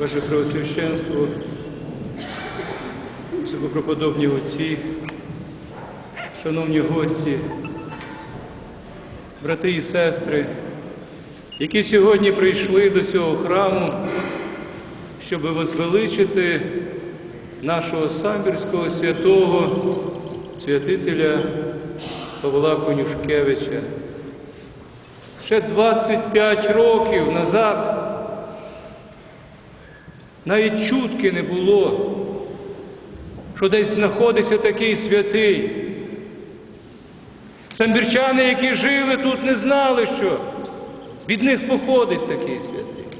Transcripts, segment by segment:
Ваше Преосвященство, високопроподобні отці, шановні гості, брати і сестри, які сьогодні прийшли до цього храму, щоб возвеличити нашого самбірського святого святителя Павла Конюшкевича. Ще 25 років назад навіть чутки не було, що десь знаходиться такий святий. Самбірчани, які жили тут, не знали, що від них походить такий святий.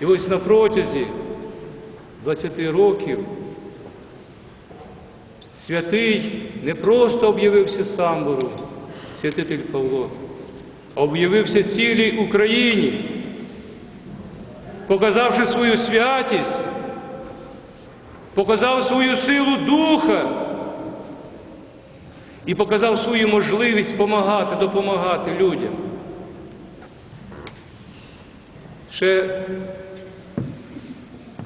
І ось на протязі 20 років святий не просто об'явився самбору, святитель Павло, а об'явився цілій Україні, показавши свою святість, показав свою силу духа і показав свою можливість допомагати, допомагати людям. Ще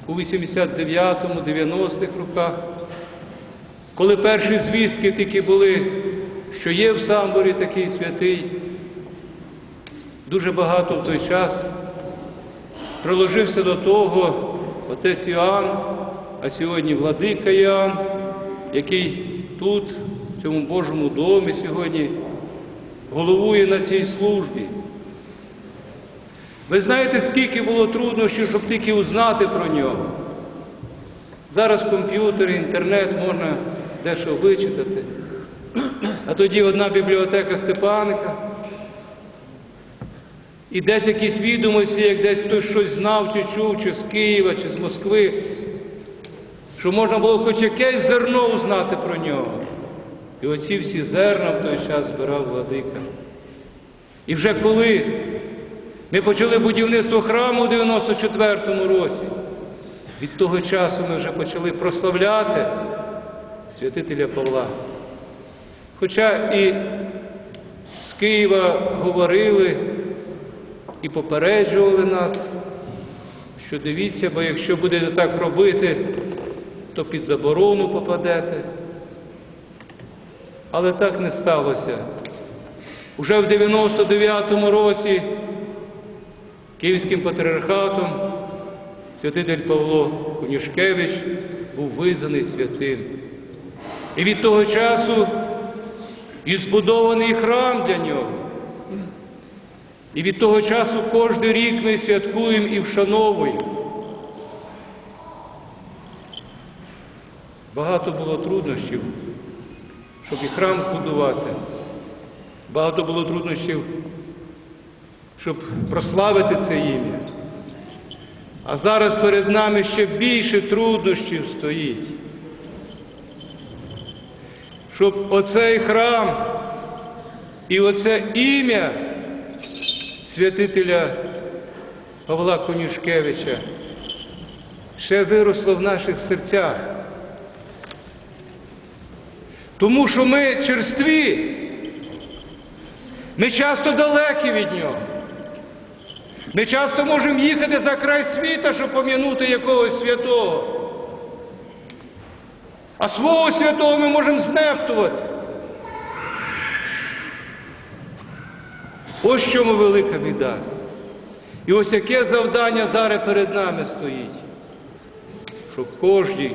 у 89-му, 90-х роках, коли перші звістки тільки були, що є в самборі такий святий, дуже багато в той час приложився до того отець Іоанн, а сьогодні владика Іоанн, який тут, в цьому Божому домі сьогодні головує на цій службі. Ви знаєте, скільки було труднощів, щоб тільки узнати про нього. Зараз комп'ютер, інтернет можна дещо вичитати. А тоді одна бібліотека Степаника. І десь якісь відомості, як десь хтось щось знав, чи чув, чи з Києва, чи з Москви, що можна було хоч якесь зерно узнати про нього. І оці всі зерна в той час збирав владика. І вже коли ми почали будівництво храму у 94-му році, від того часу ми вже почали прославляти святителя Павла. Хоча і з Києва говорили і попереджували нас, що дивіться, бо якщо будете так робити, то під заборону попадете. Але так не сталося. Уже в 99-му році Київським патріархатом святитель Павло Конюшкевич був визнаний святим. І від того часу і збудований храм для нього. І від того часу кожен рік ми святкуємо і вшановуємо. Багато було труднощів, щоб і храм збудувати. Багато було труднощів, щоб прославити це ім'я. А зараз перед нами ще більше труднощів стоїть. Щоб оцей храм і оце ім'я святителя Павла Конюшкевича ще виросло в наших серцях. Тому що ми черстві, ми часто далекі від нього. Ми часто можемо їхати за край світа, щоб пом'янути якогось святого. А свого святого ми можемо знехтувати. Ось чому велика біда. І ось яке завдання зараз перед нами стоїть, щоб кожен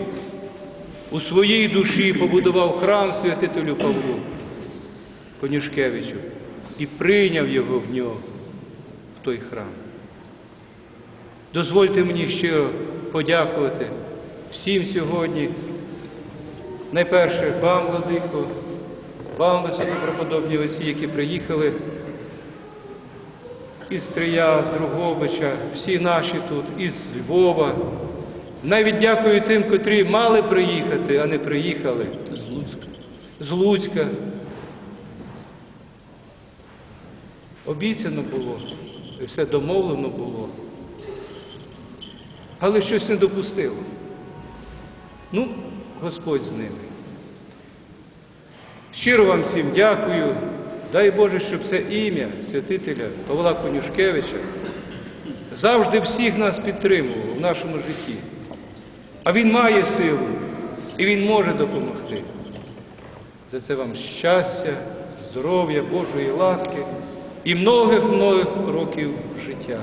у своїй душі побудував храм святителю Павлу Конюшкевичу і прийняв його в нього, в той храм. Дозвольте мені щиро подякувати всім сьогодні. Найперше вам, Владико, вам, високопроподобні отці, які приїхали із Трия, з Другобича, всі наші тут, із Львова. Навіть дякую тим, котрі мали приїхати, а не приїхали. З Луцька. З Луцька. Обіцяно було, і все домовлено було. Але щось не допустило. Ну, Господь з ними. Щиро вам всім дякую. Дай Боже, щоб це ім'я святителя Павла Конюшкевича завжди всіх нас підтримував в нашому житті. А Він має силу і Він може допомогти. За це вам щастя, здоров'я, Божої ласки і многих-многих років життя.